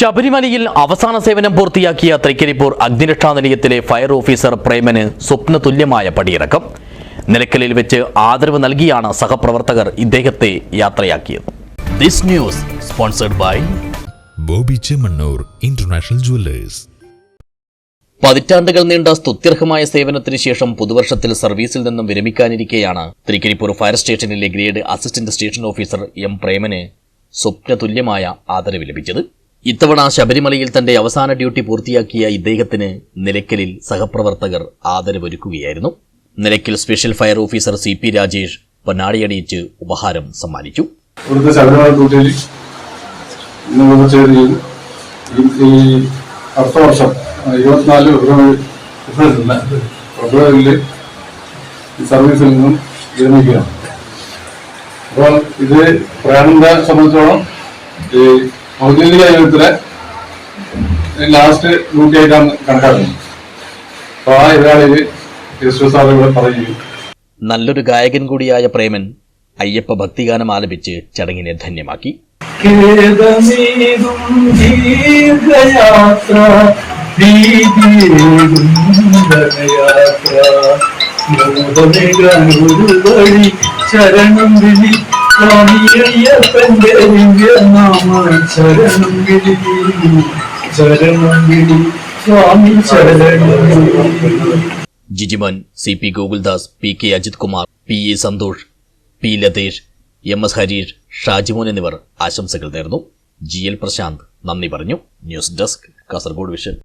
ശബരിമലയിൽ അവസാന സേവനം പൂർത്തിയാക്കിയ തൃക്കരിപ്പൂർ അഗ്നിരക്ഷാ നിലയത്തിലെ ഫയർ ഓഫീസർ പ്രേമന് സ്വപ്ന തുല്യമായ പടിയിറക്കം. നിലയ്ക്കലിൽ വെച്ച് ആദരവ് നൽകിയാണ് സഹപ്രവർത്തകർ ഇദ്ദേഹത്തെ യാത്രയാക്കിയത്. This news sponsored by Bobby Chemmanur international jewellers. പതിറ്റാണ്ടുകൾ നീണ്ട സ്തുത്യർഹമായ സേവനത്തിന് ശേഷം പുതുവർഷത്തിൽ സർവീസിൽ നിന്നും വിരമിക്കാനിരിക്കെയാണ് തൃക്കരിപ്പൂർ ഫയർ സ്റ്റേഷനിലെ grade assistant station officer M Preman സ്വപ്നതുല്യമായ ആദരവ് ലഭിച്ചത്. ഇത്തവണ ശബരിമലയിൽ തന്റെ അവസാന ഡ്യൂട്ടി പൂർത്തിയാക്കിയ ഇദ്ദേഹത്തിന് നിലയ്ക്കലിൽ സഹപ്രവർത്തകർ ആദരവൊരുക്കുകയായിരുന്നു. Nilakkal special fire officer C P Rajesh പൊന്നാടിയണിയിച്ച് ഉപഹാരം സമ്മാനിച്ചു. സർവീസിൽ നിന്നും വിരമിക്കുകയാണ്. അപ്പോൾ ഇത് പ്രയാണിനെ സംബന്ധിച്ചോളം ഈ ഔദ്യോഗിക ജീവിതത്തിലെ ലാസ്റ്റ് ഡ്യൂട്ടി ആയിട്ടാണ് കണക്കാക്കുന്നത് അപ്പോൾ ആ ഇതാളിൽ യേശു സാർ ഇവിടെ പറയുകയും നല്ലൊരു ഗായകൻ കൂടിയായ പ്രേമൻ അയ്യപ്പ ഭക്തിഗാനം ആലപിച്ച് ചടങ്ങിനെ ധന്യമാക്കി. ചരണം സ്വാമിയയ്യപ്പന്റെ ദിവ്യനാമ ശരണം വിളി ശരണം സ്വാമി ശരണം Jijimon C P Gokuldas P K Ajith Kumar P A Santhosh P Lathesh M S Harish Shajimon എന്നിവർ ആശംസകൾ നേർന്നു. ജി എൽ പ്രശാന്ത് നന്ദി പറഞ്ഞു. News desk Kasaragod vision.